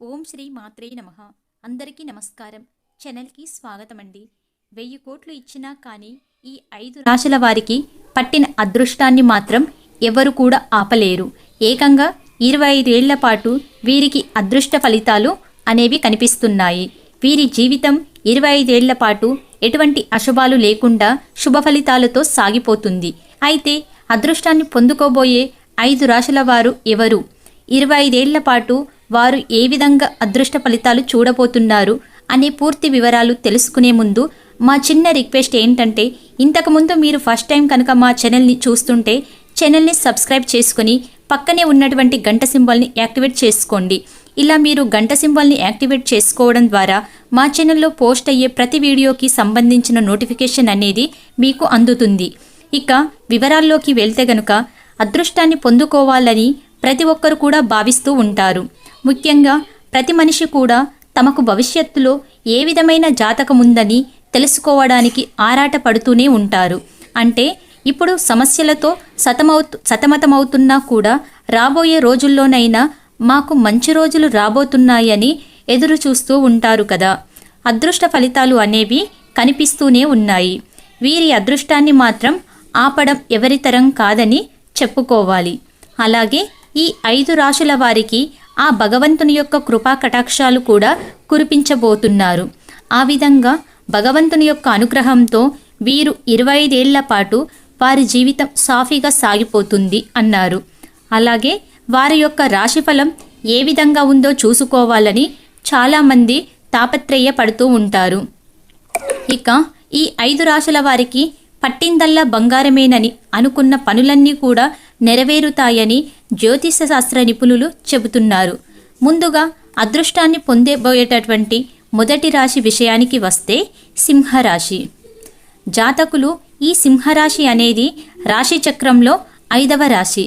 ఓం శ్రీ మాత్రే నమ. అందరికీ నమస్కారం. ఛానల్కి స్వాగతం అండి వెయ్యి కోట్లు ఇచ్చినా కానీ ఈ ఐదు రాశుల వారికి పట్టిన అదృష్టాన్ని మాత్రం ఎవరు కూడా ఆపలేరు. ఏకంగా ఇరవై ఐదేళ్ళ పాటు వీరికి అదృష్ట ఫలితాలు అనేవి కనిపిస్తున్నాయి. వీరి జీవితం ఇరవై ఐదేళ్ళ పాటు ఎటువంటి అశుభాలు లేకుండా శుభ ఫలితాలతో సాగిపోతుంది. అయితే అదృష్టాన్ని పొందుకోబోయే ఐదు రాశుల వారు ఎవరు? ఇరవై ఐదేళ్ళ పాటు వారు ఏ విధంగా అదృష్ట ఫలితాలు చూడబోతున్నారు అనే పూర్తి వివరాలు తెలుసుకునే ముందు మా చిన్న రిక్వెస్ట్ ఏంటంటే ఇంతకుముందు మీరు ఫస్ట్ టైం కనుక మా ఛానల్ని చూస్తుంటే ఛానల్ని సబ్స్క్రైబ్ చేసుకుని పక్కనే ఉన్నటువంటి గంట సింబల్ని యాక్టివేట్ చేసుకోండి. ఇలా మీరు గంట సింబల్ని యాక్టివేట్ చేసుకోవడం ద్వారా మా ఛానల్లో పోస్ట్ అయ్యే ప్రతి వీడియోకి సంబంధించిన నోటిఫికేషన్ అనేది మీకు అందుతుంది. ఇక వివరాల్లోకి వెళ్తే గనుక అదృష్టాన్ని పొందుకోవాలని ప్రతి ఒక్కరు కూడా భావిస్తూ ఉంటారు. ముఖ్యంగా ప్రతి మనిషి కూడా తమకు భవిష్యత్తులో ఏ విధమైన జాతకం ఉందని తెలుసుకోవడానికి ఆరాట పడుతూనే ఉంటారు. అంటే ఇప్పుడు సమస్యలతో సతమవుతు సతమతమవుతున్నా కూడా రాబోయే రోజుల్లోనైనా మాకు మంచి రోజులు రాబోతున్నాయని ఎదురు చూస్తూ ఉంటారు కదా. అదృష్ట ఫలితాలు అనేవి కనిపిస్తూనే ఉన్నాయి. వీరి అదృష్టాన్ని మాత్రం ఆపడం ఎవరితరం కాదని చెప్పుకోవాలి. అలాగే ఈ ఐదు రాశుల వారికి ఆ భగవంతుని యొక్క కృపా కటాక్షాలు కూడా కురిపించబోతున్నారు. ఆ విధంగా భగవంతుని యొక్క అనుగ్రహంతో వీరు ఇరవై ఐదేళ్ళ పాటు వారి జీవితం సాఫీగా సాగిపోతుంది అన్నారు. అలాగే వారి యొక్క రాశిఫలం ఏ విధంగా ఉందో చూసుకోవాలని చాలామంది తాపత్రయపడుతూ ఉంటారు. ఇక ఈ ఐదు రాశుల వారికి పట్టిందల్లా బంగారమేనని అనుకున్న పనులన్నీ కూడా నెరవేరుతాయని జ్యోతిష శాస్త్ర నిపుణులు చెబుతున్నారు. ముందుగా అదృష్టాన్ని పొందేబోయేటటువంటి మొదటి రాశి విషయానికి వస్తే సింహరాశి. జాతకులు ఈ సింహరాశి అనేది రాశి చక్రంలో ఐదవ రాశి.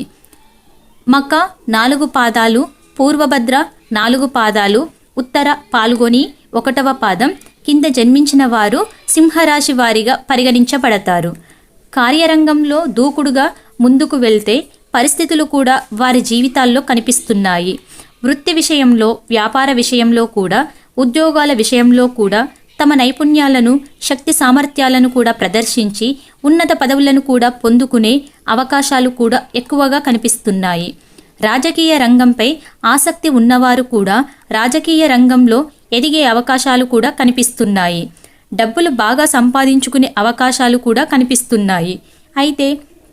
మక నాలుగు పాదాలు పూర్వభద్ర నాలుగు పాదాలు ఉత్తర పాల్గొని ఒకటవ పాదం కింద జన్మించిన వారు సింహరాశి వారిగా పరిగణించబడతారు. కార్యరంగంలో దూకుడుగా ముందుకు వెళ్తే పరిస్థితులు కూడా వారి జీవితాల్లో కనిపిస్తున్నాయి. వృత్తి విషయంలో వ్యాపార విషయంలో కూడా ఉద్యోగాల విషయంలో కూడా తమ నైపుణ్యాలను శక్తి సామర్థ్యాలను కూడా ప్రదర్శించి ఉన్నత పదవులను కూడా పొందుకునే అవకాశాలు కూడా ఎక్కువగా కనిపిస్తున్నాయి. రాజకీయ రంగంపై ఆసక్తి ఉన్నవారు కూడా రాజకీయ రంగంలో ఎదిగే అవకాశాలు కూడా కనిపిస్తున్నాయి. డబ్బులు బాగా సంపాదించుకునే అవకాశాలు కూడా కనిపిస్తున్నాయి. అయితే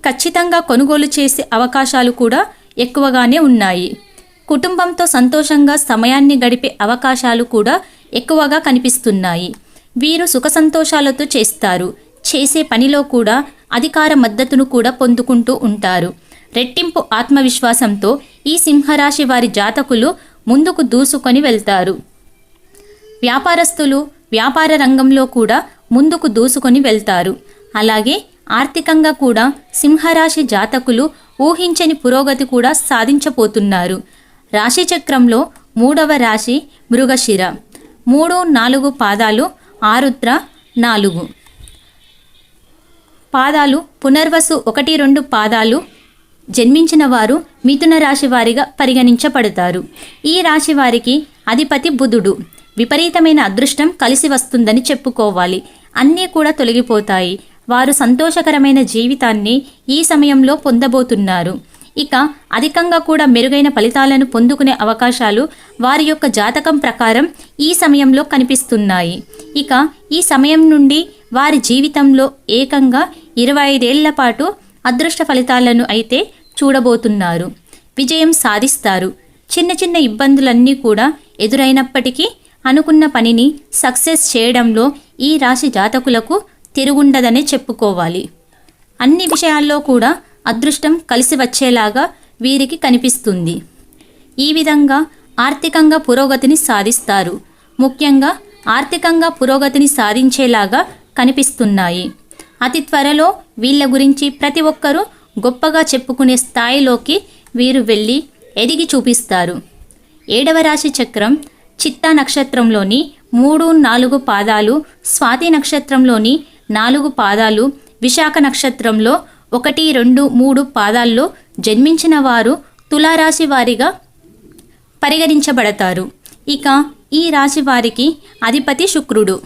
ఖచ్చితంగా కొనుగోలు చేసే అవకాశాలు కూడా ఎక్కువగానే ఉన్నాయి. కుటుంబంతో సంతోషంగా సమయాన్ని గడిపే అవకాశాలు కూడా ఎక్కువగా కనిపిస్తున్నాయి. వీరు సుఖ సంతోషాలతో చేస్తారు. చేసే పనిలో కూడా అధికార మద్దతును కూడా పొందుకుంటూ ఉంటారు. రెట్టింపు ఆత్మవిశ్వాసంతో ఈ సింహరాశి వారి జాతకులు ముందుకు దూసుకొని వెళ్తారు. వ్యాపారస్తులు వ్యాపార రంగంలో కూడా ముందుకు దూసుకొని వెళ్తారు. అలాగే ఆర్థికంగా కూడా సింహరాశి జాతకులు ఊహించని పురోగతి కూడా సాధించబోతున్నారు. రాశిచక్రంలో మూడవ రాశి మృగశిర. మూడు నాలుగు పాదాలు ఆరుద్ర నాలుగు. పాదాలు పునర్వసు ఒకటి రెండు పాదాలు జన్మించిన వారు మిథున రాశి వారిగా పరిగణించబడతారు. ఈ రాశి వారికి అధిపతి బుధుడు. విపరీతమైన అదృష్టం కలిసి వస్తుందని చెప్పుకోవాలి. అన్నీ కూడా తొలగిపోతాయి. వారు సంతోషకరమైన జీవితాన్ని ఈ సమయంలో పొందబోతున్నారు. ఇక అధికంగా కూడా మెరుగైన ఫలితాలను పొందుకునే అవకాశాలు వారి యొక్క జాతకం ప్రకారం ఈ సమయంలో కనిపిస్తున్నాయి. ఇక ఈ సమయం నుండి వారి జీవితంలో ఏకంగా ఇరవై ఐదేళ్ళ పాటు అదృష్ట ఫలితాలను అయితే చూడబోతున్నారు. విజయం సాధిస్తారు. చిన్న చిన్న ఇబ్బందులన్నీ కూడా ఎదురైనప్పటికీ అనుకున్న పనిని సక్సెస్ చేయడంలో ఈ రాశి జాతకులకు తిరుగుండదనే చెప్పుకోవాలి. అన్ని విషయాల్లో కూడా అదృష్టం కలిసి వచ్చేలాగా వీరికి కనిపిస్తుంది. ఈ విధంగా ఆర్థికంగా పురోగతిని సాధిస్తారు. ముఖ్యంగా ఆర్థికంగా పురోగతిని సాధించేలాగా కనిపిస్తున్నాయి. అతి త్వరలో వీళ్ళ గురించి ప్రతి ఒక్కరూ గొప్పగా చెప్పుకునే స్థాయిలోకి వీరు వెళ్ళి ఎదిగి చూపిస్తారు. ఏడవ రాశి చక్రం చిత్తా నక్షత్రంలోని మూడు నాలుగు పాదాలు స్వాతి నక్షత్రంలోని నాలుగు పాదాలు విశాఖ నక్షత్రంలో ఒకటి రెండు మూడు పాదాల్లో జన్మించిన వారు తులారాశి వారిగా పరిగణించబడతారు. ఇక ఈ రాశి వారికి అధిపతి శుక్రుడు.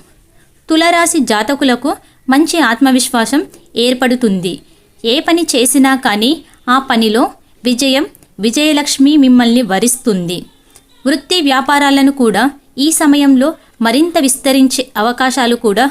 తులరాశి జాతకులకు మంచి ఆత్మవిశ్వాసం ఏర్పడుతుంది. ఏ పని చేసినా కానీ ఆ పనిలో విజయం విజయలక్ష్మి మిమ్మల్ని వరిస్తుంది. వృత్తి వ్యాపారాలను కూడా ఈ సమయంలో మరింత విస్తరించే అవకాశాలు కూడా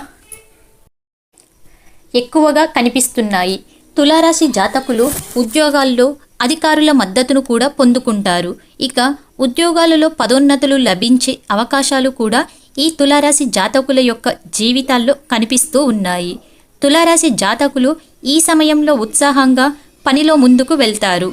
ఎక్కువగా కనిపిస్తున్నాయి. తులారాశి జాతకులు ఉద్యోగాల్లో అధికారుల మద్దతును కూడా పొందుకుంటారు. ఇక ఉద్యోగాలలో పదోన్నతులు లభించే అవకాశాలు కూడా ఈ తులారాశి జాతకుల యొక్క జీవితాల్లో కనిపిస్తూ ఉన్నాయి. తులారాశి జాతకులు ఈ సమయంలో ఉత్సాహంగా పనిలో ముందుకు వెళ్తారు.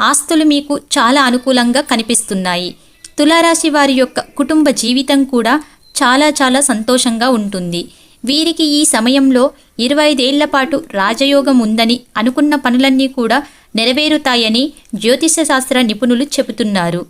ఆస్తులు మీకు చాలా అనుకూలంగా కనిపిస్తున్నాయి. తులారాశి వారి యొక్క కుటుంబ జీవితం కూడా చాలా చాలా సంతోషంగా ఉంటుంది. వీరికి ఈ సమయంలో ఇరవై ఐదేళ్ళ పాటు రాజయోగం ఉందని అనుకున్న పనులన్నీ కూడా నెరవేరుతాయని జ్యోతిష శాస్త్ర నిపుణులు చెబుతున్నారు.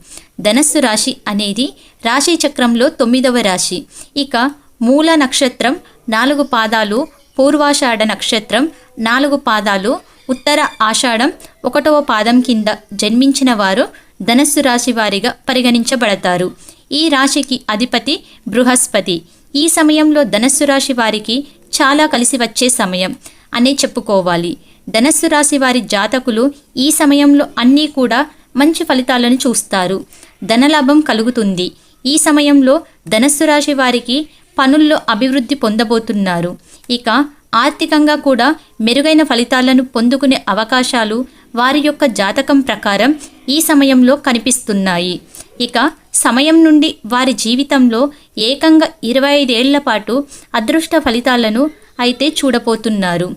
ధనస్సు రాశి అనేది రాశి చక్రంలో తొమ్మిదవ రాశి. ఇక మూల నక్షత్రం నాలుగు పాదాలు పూర్వాషాఢ నక్షత్రం నాలుగు పాదాలు ఉత్తర ఆషాఢం ఒకటవ పాదం కింద జన్మించిన వారు ధనస్సు రాశి వారిగా పరిగణించబడతారు. ఈ రాశికి అధిపతి బృహస్పతి. ఈ సమయంలో ధనస్సు రాశి వారికి చాలా కలిసి వచ్చే సమయం అనే చెప్పుకోవాలి. ధనస్సు రాశి వారి జాతకులు ఈ సమయంలో అన్నీ కూడా మంచి ఫలితాలను చూస్తారు. ధనలాభం కలుగుతుంది. ఈ సమయంలో ధనస్సు రాశి వారికి పనుల్లో అభివృద్ధి పొందబోతున్నారు. ఇక ఆర్థికంగా కూడా మెరుగైన ఫలితాలను పొందుకునే అవకాశాలు వారి యొక్క జాతకం ప్రకారం ఈ సమయంలో కనిపిస్తున్నాయి. ఇక సమయం నుండి వారి జీవితంలో ఏకంగా ఇరవై ఐదేళ్ళ పాటు అదృష్ట ఫలితాలను అయితే చూడబోతున్నారు.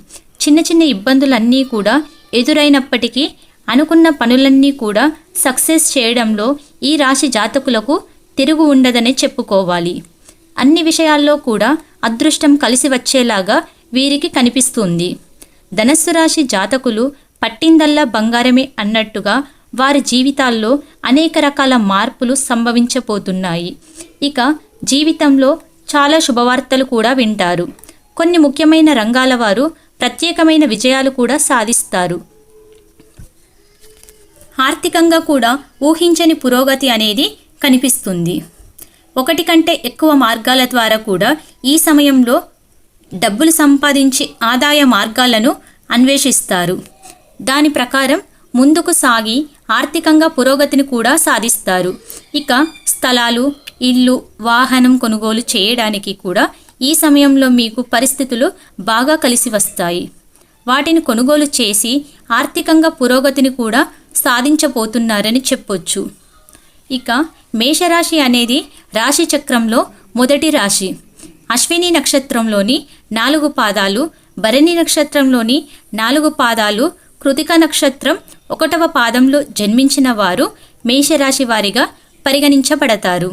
చిన్న చిన్న ఇబ్బందులన్నీ కూడా ఎదురైనప్పటికీ అనుకున్న పనులన్నీ కూడా సక్సెస్ చేయడంలో ఈ రాశి జాతకులకు తిరుగు ఉండదనే చెప్పుకోవాలి. అన్ని విషయాల్లో కూడా అదృష్టం కలిసి వచ్చేలాగా వీరికి కనిపిస్తుంది. ధనస్సు రాశి జాతకులు పట్టిందల్లా బంగారమే అన్నట్టుగా వారి జీవితాల్లో అనేక రకాల మార్పులు సంభవించబోతున్నాయి. ఇక జీవితంలో చాలా శుభవార్తలు కూడా వింటారు. కొన్ని ముఖ్యమైన రంగాల వారు ప్రత్యేకమైన విజయాలు కూడా సాధిస్తారు. ఆర్థికంగా కూడా ఊహించని పురోగతి అనేది కనిపిస్తుంది. ఒకటి కంటే ఎక్కువ మార్గాల ద్వారా కూడా ఈ సమయంలో డబ్బులు సంపాదించి ఆదాయ మార్గాలను అన్వేషిస్తారు. దాని ప్రకారం ముందుకు సాగి ఆర్థికంగా పురోగతిని కూడా సాధిస్తారు. ఇక స్థలాలు ఇల్లు వాహనం కొనుగోలు చేయడానికి కూడా ఈ సమయంలో మీకు పరిస్థితులు బాగా కలిసి వస్తాయి. వాటిని కొనుగోలు చేసి ఆర్థికంగా పురోగతిని కూడా సాధించబోతున్నారని చెప్పొచ్చు. ఇక మేషరాశి అనేది రాశి చక్రంలో మొదటి రాశి. అశ్విని నక్షత్రంలోని నాలుగు పాదాలు భరణి నక్షత్రంలోని నాలుగు పాదాలు కృతిక నక్షత్రం ఒకటవ పాదంలో జన్మించిన వారు మేషరాశి వారిగా పరిగణించబడతారు.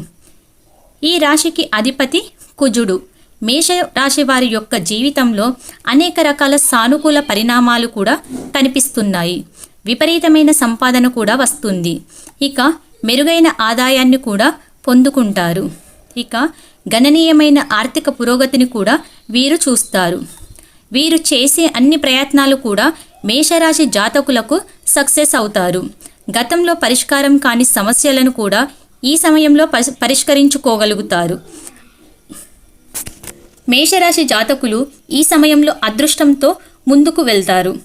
ఈ రాశికి అధిపతి కుజుడు. మేష రాశి వారి యొక్క జీవితంలో అనేక రకాల సానుకూల పరిణామాలు కూడా కనిపిస్తున్నాయి. విపరీతమైన సంపాదన కూడా వస్తుంది. ఇక మెరుగైన ఆదాయాన్ని కూడా పొందుకుంటారు. ఇక గణనీయమైన ఆర్థిక పురోగతిని కూడా వీరు చూస్తారు. వీరు చేసే అన్ని ప్రయత్నాలు కూడా మేషరాశి జాతకులకు సక్సెస్ అవుతారు. గతంలో పరిష్కారం కాని సమస్యలను కూడా ఈ సమయంలో పరిష్కరించుకోగలుగుతారు. మేషరాశి జాతకులు ఈ సమయంలో అదృష్టంతో ముందుకు వెళ్తారు.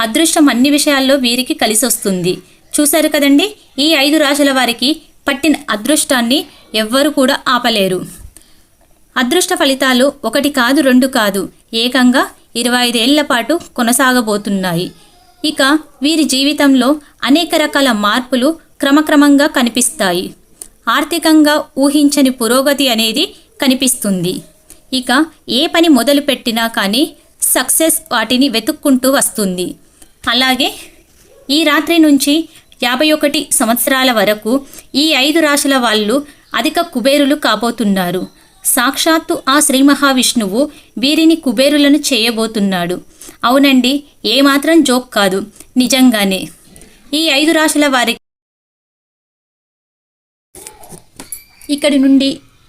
అదృష్టం అన్ని విషయాల్లో వీరికి కలిసొస్తుంది. చూశారు కదండి? ఈ ఐదు రాశుల వారికి పట్టిన అదృష్టాన్ని ఎవ్వరు కూడా ఆపలేరు. అదృష్ట ఫలితాలు ఒకటి కాదు రెండు కాదు. ఏకంగా ఇరవై ఐదేళ్ళ పాటు కొనసాగబోతున్నాయి. ఇక వీరి జీవితంలో అనేక రకాల మార్పులు క్రమక్రమంగా కనిపిస్తాయి. ఆర్థికంగా ఊహించని పురోగతి అనేది కనిపిస్తుంది. ఇక ఏ పని మొదలుపెట్టినా కానీ సక్సెస్ వాటిని వెతుక్కుంటూ వస్తుంది. అలాగే ఈ రాత్రి నుంచి యాభై ఒకటి సంవత్సరాల వరకు ఈ ఐదు రాశుల వాళ్ళు అధిక కుబేరులు కాబోతున్నారు. సాక్షాత్తు ఆ శ్రీ మహావిష్ణువు వీరిని కుబేరులను చేయబోతున్నాడు. అవునండి ఏమాత్రం జోక్ కాదు. నిజంగానే. ఈ ఐదు రాశుల వారి ఇక్కడి నుండి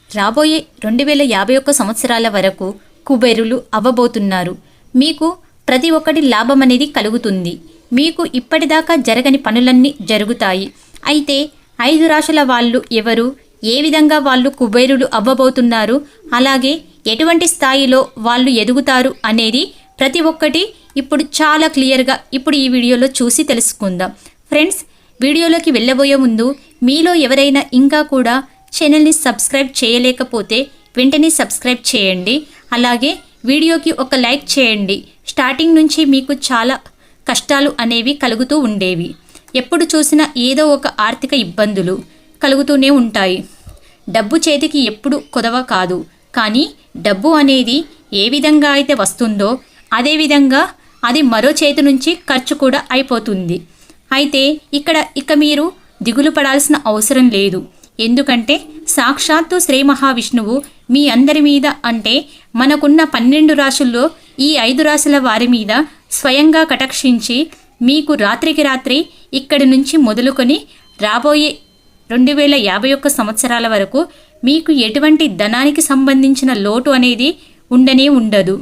రాబోయే రెండు వేల యాభై ఒక్క సంవత్సరాల వరకు కుబేరులు అవ్వబోతున్నారు. మీకు ప్రతి ఒక్కటి లాభం అనేది కలుగుతుంది. మీకు ఇప్పటిదాకా జరగని పనులన్నీ జరుగుతాయి. అయితే ఐదు రాశుల వాళ్ళు ఎవరు? ఏ విధంగా వాళ్ళు కుబేరులు అవ్వబోతున్నారు అలాగే ఎటువంటి స్థాయిలో వాళ్ళు ఎదుగుతారు అనేది ప్రతి ఒక్కటి ఇప్పుడు చాలా క్లియర్గా ఇప్పుడు ఈ వీడియోలో చూసి తెలుసుకుందాం. ఫ్రెండ్స్ వీడియోలోకి వెళ్ళబోయే ముందు మీలో ఎవరైనా ఇంకా కూడా ఛానల్ని సబ్స్క్రైబ్ చేయలేకపోతే వెంటనే సబ్స్క్రైబ్ చేయండి. అలాగే వీడియోకి ఒక లైక్ చేయండి. స్టార్టింగ్ నుంచి మీకు చాలా కష్టాలు అనేవి కలుగుతూ ఉండేవి. ఎప్పుడు చూసినా ఏదో ఒక ఆర్థిక ఇబ్బందులు కలుగుతూనే ఉంటాయి. డబ్బు చేతికి ఎప్పుడు కొదవ కాదు. కానీ డబ్బు అనేది ఏ విధంగా అయితే వస్తుందో అదేవిధంగా అది మరో చేతి నుంచి ఖర్చు కూడా అయిపోతుంది. అయితే ఇక్కడ ఇక మీరు దిగులు పడాల్సిన అవసరం లేదు. ఎందుకంటే సాక్షాత్తు శ్రీ మహావిష్ణువు మీ అందరి మీద అంటే మనకున్న పన్నెండు రాశుల్లో ఈ ఐదు రాశుల వారి మీద స్వయంగా కటాక్షించి మీకు రాత్రికి రాత్రి ఇక్కడి నుంచి మొదలుకొని రాబోయే రెండు వేల యాభై ఒక్క సంవత్సరాల వరకు మీకు ఎటువంటి ధనానికి సంబంధించిన లోటు అనేది ఉండనే ఉండదు.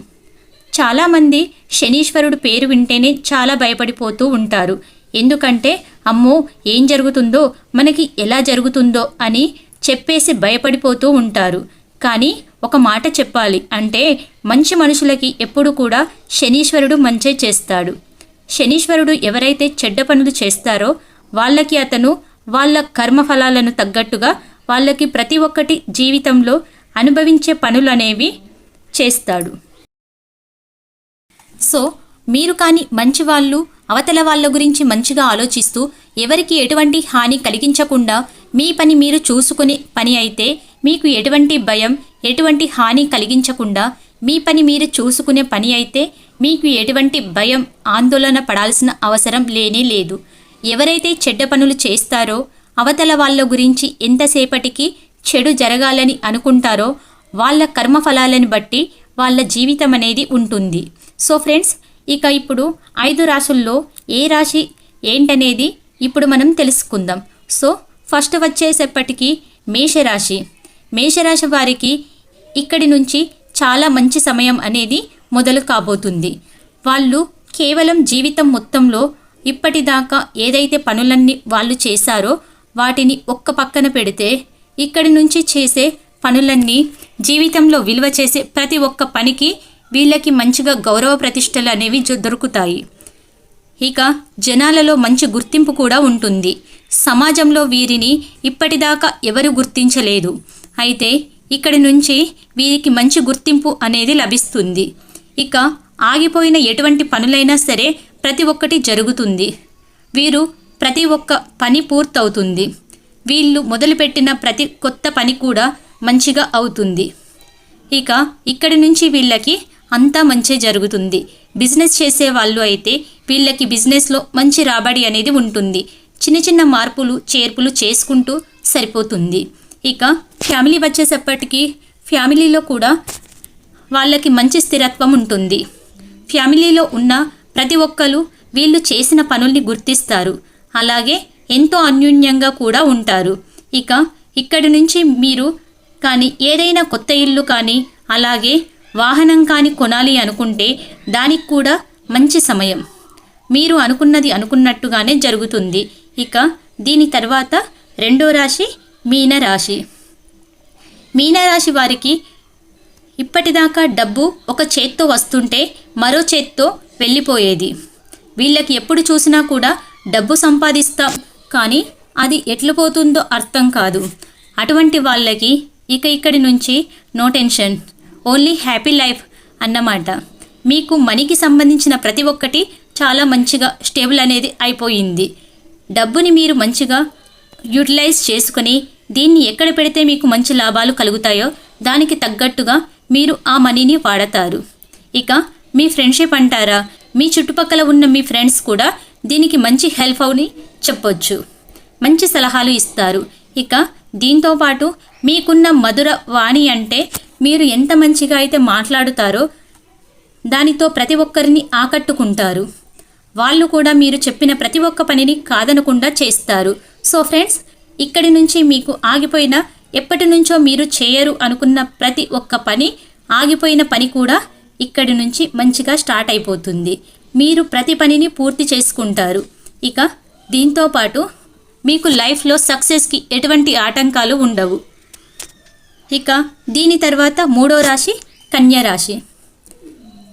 చాలామంది శనీశ్వరుడు పేరు వింటేనే చాలా భయపడిపోతూ ఉంటారు. ఎందుకంటే అమ్మో ఏం జరుగుతుందో మనకి ఎలా జరుగుతుందో అని చెప్పేసి భయపడిపోతూ ఉంటారు. కానీ ఒక మాట చెప్పాలి అంటే మంచి మనుషులకి ఎప్పుడు కూడా శనీశ్వరుడు మంచే చేస్తాడు. శనీశ్వరుడు ఎవరైతే చెడ్డ పనులు చేస్తారో వాళ్ళకి అతను వాళ్ళ కర్మఫలాలను తగ్గట్టుగా వాళ్ళకి ప్రతి ఒక్కటి జీవితంలో అనుభవించే పనులు అనేవి చేస్తాడు. సో మీరు కానీ మంచి వాళ్ళు అవతల వాళ్ళ గురించి మంచిగా ఆలోచిస్తూ ఎవరికి ఎటువంటి హాని కలిగించకుండా మీ పని మీరు చూసుకునే పని అయితే మీకు ఎటువంటి భయం ఎటువంటి హాని కలిగించకుండా మీ పని మీరు చూసుకునే పని అయితే మీకు ఎటువంటి భయం ఆందోళన పడాల్సిన అవసరం లేనే లేదు. ఎవరైతే చెడ్డ పనులు చేస్తారో అవతల వాళ్ళ గురించి ఎంతసేపటికి చెడు జరగాలని అనుకుంటారో వాళ్ళ కర్మఫలాలను బట్టి వాళ్ళ జీవితం అనేది ఉంటుంది. సో ఫ్రెండ్స్ ఇక ఇప్పుడు ఐదు రాశుల్లో ఏ రాశి ఏంటనేది ఇప్పుడు మనం తెలుసుకుందాం. సో ఫస్ట్ వచ్చేసేపటికి మేషరాశి. మేషరాశి వారికి ఇక్కడి నుంచి చాలా మంచి సమయం అనేది మొదలు కాబోతుంది. వాళ్ళు కేవలం జీవితం మొత్తంలో ఇప్పటిదాకా ఏదైతే పనులన్నీ వాళ్ళు చేశారో వాటిని ఒక్క పక్కన పెడితే ఇక్కడి నుంచి చేసే పనులన్నీ జీవితంలో విలువ చేసే ప్రతి ఒక్క పనికి వీళ్ళకి మంచిగా గౌరవ ప్రతిష్టలు అనేవి దొరుకుతాయి. ఇక జనాలలో మంచి గుర్తింపు కూడా ఉంటుంది. సమాజంలో వీరిని ఇప్పటిదాకా ఎవరు గుర్తించలేదు. అయితే ఇక్కడి నుంచి వీరికి మంచి గుర్తింపు అనేది లభిస్తుంది. ఇక ఆగిపోయిన ఎటువంటి పనులైనా సరే ప్రతి ఒక్కటి జరుగుతుంది. వీరు ప్రతి ఒక్క పని పూర్తవుతుంది. వీళ్ళు మొదలుపెట్టిన ప్రతి కొత్త పని కూడా మంచిగా అవుతుంది. ఇక ఇక్కడి నుంచి వీళ్ళకి అంతా మంచి జరుగుతుంది. బిజినెస్ చేసే వాళ్ళు అయితే వీళ్ళకి బిజినెస్లో మంచి రాబడి అనేది ఉంటుంది. చిన్న చిన్న మార్పులు చేర్పులు చేసుకుంటూ సరిపోతుంది. ఇక ఫ్యామిలీ వచ్చేసప్పటికి ఫ్యామిలీలో కూడా వాళ్ళకి మంచి స్థిరత్వం ఉంటుంది. ఫ్యామిలీలో ఉన్న ప్రతి ఒక్కరు వీళ్ళు చేసిన పనుల్ని గుర్తిస్తారు. అలాగే ఎంతో అన్యోన్యంగా కూడా ఉంటారు. ఇక ఇక్కడి నుంచి మీరు కానీ ఏదైనా కొత్త ఇల్లు కానీ అలాగే వాహనం కానీ కొనాలి అనుకుంటే దానికి కూడా మంచి సమయం. మీరు అనుకున్నది అనుకున్నట్టుగానే జరుగుతుంది. ఇక దీని తర్వాత రెండో రాశి మీనరాశి. మీనరాశి వారికి ఇప్పటిదాకా డబ్బు ఒక చేత్తో వస్తుంటే మరో చేత్తో వెళ్ళిపోయేది వీళ్ళకి ఎప్పుడు చూసినా కూడా డబ్బు సంపాదిస్తాం కానీ అది ఎట్లు పోతుందో అర్థం కాదు. అటువంటి వాళ్ళకి ఇక ఇక్కడి నుంచి no tension only happy life అన్నమాట. మీకు మనీకి సంబంధించిన ప్రతి ఒక్కటి చాలా మంచిగా స్టేబుల్ అనేది అయిపోయింది. డబ్బుని మీరు మంచిగా యూటిలైజ్ చేసుకుని దీన్ని ఎక్కడ పెడితే మీకు మంచి లాభాలు కలుగుతాయో దానికి తగ్గట్టుగా మీరు ఆ మనీని వాడతారు. ఇక మీ ఫ్రెండ్షిప్ అంటారా? మీ చుట్టుపక్కల ఉన్న మీ ఫ్రెండ్స్ కూడా దీనికి మంచి హెల్ప్ అవుని చెప్పొచ్చు. మంచి సలహాలు ఇస్తారు. ఇక దీంతో పాటు మీకున్న మధుర వాణి అంటే మీరు ఎంత మంచిగా అయితే మాట్లాడుతారో దానితో ప్రతి ఒక్కరిని ఆకట్టుకుంటారు. వాళ్ళు కూడా మీరు చెప్పిన ప్రతి ఒక్క పనిని కాదనకుండా చేస్తారు. సో ఫ్రెండ్స్ ఇక్కడి నుంచి మీకు ఆగిపోయిన ఎప్పటి నుంచో మీరు చేయరు అనుకున్న ప్రతి ఒక్క పని ఆగిపోయిన పని కూడా ఇక్కడి నుంచి మంచిగా స్టార్ట్ అయిపోతుంది. మీరు ప్రతి పనిని పూర్తి చేసుకుంటారు. ఇక దీంతో పాటు మీకు లైఫ్లో సక్సెస్కి ఎటువంటి ఆటంకాలు ఉండవు. ఇక దీని తర్వాత మూడో రాశి కన్యరాశి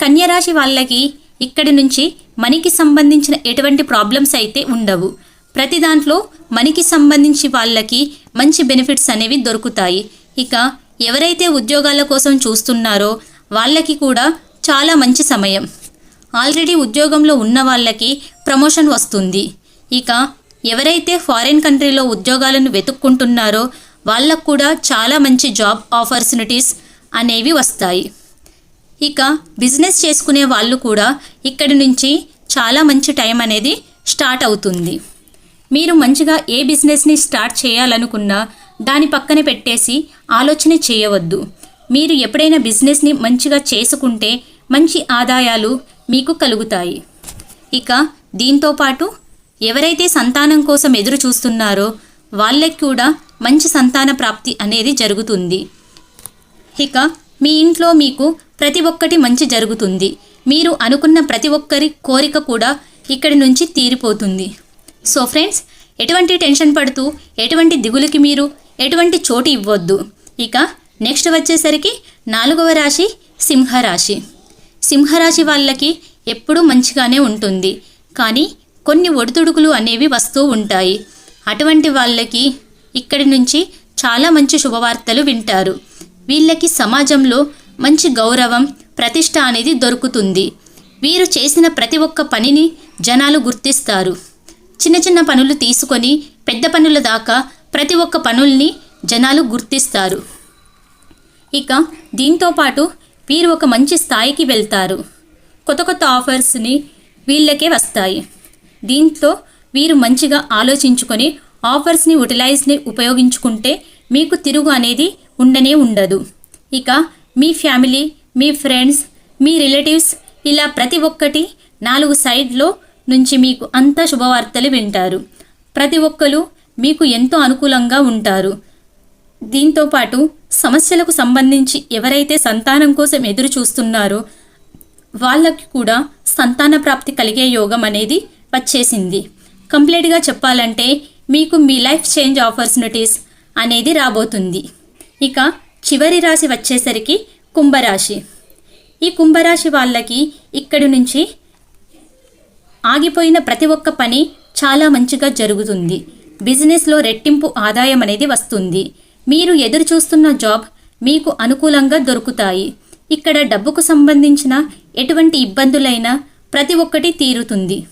కన్యరాశి వాళ్ళకి ఇక్కడి నుంచి మనకి సంబంధించిన ఎటువంటి ప్రాబ్లమ్స్ అయితే ఉండవు. ప్రతి దాంట్లో మనకి సంబంధించి వాళ్ళకి మంచి బెనిఫిట్స్ అనేవి దొరుకుతాయి. ఇక ఎవరైతే ఉద్యోగాల కోసం చూస్తున్నారో వాళ్ళకి కూడా చాలా మంచి సమయం. ఆల్రెడీ ఉద్యోగంలో ఉన్న వాళ్ళకి ప్రమోషన్ వస్తుంది. ఇక ఎవరైతే ఫారిన్ కంట్రీలో ఉద్యోగాలను వెతుక్కుంటున్నారో వాళ్ళకు కూడా చాలా మంచి జాబ్ ఆపర్చునిటీస్ అనేవి వస్తాయి. ఇక బిజినెస్ చేసుకునే వాళ్ళు కూడా ఇక్కడి నుంచి చాలా మంచి టైం అనేది స్టార్ట్ అవుతుంది. మీరు మంచిగా ఏ బిజినెస్ని స్టార్ట్ చేయాలనుకున్నా దాని పక్కన పెట్టేసి ఆలోచన చేయవద్దు. మీరు ఎప్పుడైనా బిజినెస్ని మంచిగా చేసుకుంటే మంచి ఆదాయాలు మీకు కలుగుతాయి. ఇక దీంతో పాటు ఎవరైతే సంతానం కోసం ఎదురు చూస్తున్నారో వాళ్ళకి కూడా మంచి సంతాన ప్రాప్తి అనేది జరుగుతుంది. ఇక మీ ఇంట్లో మీకు ప్రతి ఒక్కటి మంచి జరుగుతుంది. మీరు అనుకున్న ప్రతి ఒక్కరి కోరిక కూడా ఇక్కడి నుంచి తీరిపోతుంది. సో ఫ్రెండ్స్ ఎటువంటి టెన్షన్ పడుతూ ఎటువంటి దిగులుకి మీరు ఎటువంటి చోటు ఇవ్వద్దు. ఇక నెక్స్ట్ వచ్చేసరికి నాలుగవ రాశి సింహరాశి. సింహరాశి వాళ్ళకి ఎప్పుడూ మంచిగానే ఉంటుంది. కానీ కొన్ని ఒడిదుడుకులు అనేవి వస్తూ ఉంటాయి. అటువంటి వాళ్ళకి ఇక్కడి నుంచి చాలా మంచి శుభవార్తలు వింటారు. వీళ్ళకి సమాజంలో మంచి గౌరవం ప్రతిష్ట అనేది దొరుకుతుంది. వీరు చేసిన ప్రతి ఒక్క పనిని జనాలు గుర్తిస్తారు. చిన్న చిన్న పనులు తీసుకొని పెద్ద పనుల దాకా ప్రతి ఒక్క పనుల్ని జనాలు గుర్తిస్తారు. ఇక దీంతో పాటు వీరు ఒక మంచి స్థాయికి వెళ్తారు. కొత్త కొత్త ఆఫర్స్ని వీళ్ళకే వస్తాయి. దీంతో వీరు మంచిగా ఆలోచించుకొని ఆఫర్స్ని యూటిలైజ్ని ఉపయోగించుకుంటే మీకు తిరుగు అనేది ఉండనే ఉండదు. ఇక మీ ఫ్యామిలీ మీ ఫ్రెండ్స్ మీ రిలేటివ్స్ ఇలా ప్రతి ఒక్కటి నాలుగు సైడ్లో నుంచి మీకు అంత శుభవార్తలు వింటారు. ప్రతి ఒక్కరు మీకు ఎంతో అనుకూలంగా ఉంటారు. దీంతో పాటు సమస్యలకు సంబంధించి ఎవరైతే సంతానం కోసం ఎదురు చూస్తున్నారో వాళ్ళకి కూడా సంతాన ప్రాప్తి కలిగే యోగం అనేది వచ్చేసింది. కంప్లీట్గా చెప్పాలంటే మీకు మీ లైఫ్ చేంజ్ ఆపర్చునిటీస్ అనేది రాబోతుంది. ఇక చివరి రాశి వచ్చేసరికి కుంభరాశి. ఈ కుంభరాశి వాళ్ళకి ఇక్కడి నుంచి ఆగిపోయిన ప్రతి ఒక్క పని చాలా మంచిగా జరుగుతుంది. బిజినెస్లో రెట్టింపు ఆదాయం అనేది వస్తుంది. మీరు ఎదురుచూస్తున్న జాబ్ మీకు అనుకూలంగా దొరుకుతాయి. ఇక్కడ డబ్బుకు సంబంధించిన ఎటువంటి ఇబ్బందులైనా ప్రతి ఒక్కటి తీరుతుంది.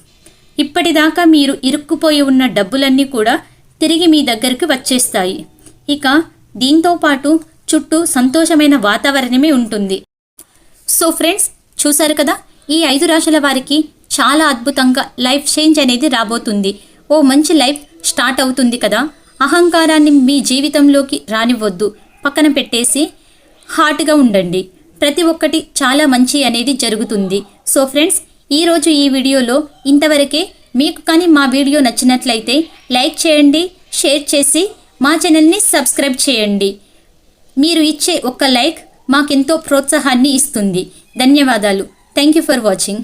ఇప్పటిదాకా మీరు ఇరుక్కుపోయి ఉన్న డబ్బులన్నీ కూడా తిరిగి మీ దగ్గరికి వచ్చేస్తాయి. ఇక దీంతో పాటు చుట్టూ సంతోషమైన వాతావరణమే ఉంటుంది. సో ఫ్రెండ్స్ చూశారు కదా? ఈ ఐదు రాశుల వారికి చాలా అద్భుతంగా లైఫ్ చేంజ్ అనేది రాబోతుంది. ఓ మంచి లైఫ్ స్టార్ట్ అవుతుంది కదా? అహంకారాన్ని మీ జీవితంలోకి రానివ్వద్దు. పక్కన పెట్టేసి హార్ట్గా ఉండండి. ప్రతి ఒక్కటి చాలా మంచి అనేది జరుగుతుంది. సో ఫ్రెండ్స్ ఈరోజు ఈ వీడియోలో ఇంతవరకే మీకు కానీ మా వీడియో నచ్చినట్లయితే లైక్ చేయండి షేర్ చేసి మా ఛానల్ని సబ్స్క్రైబ్ చేయండి. మీరు ఇచ్చే ఒక్క లైక్ మాకెంతో ప్రోత్సాహాన్ని ఇస్తుంది. ధన్యవాదాలు. Thank you for watching.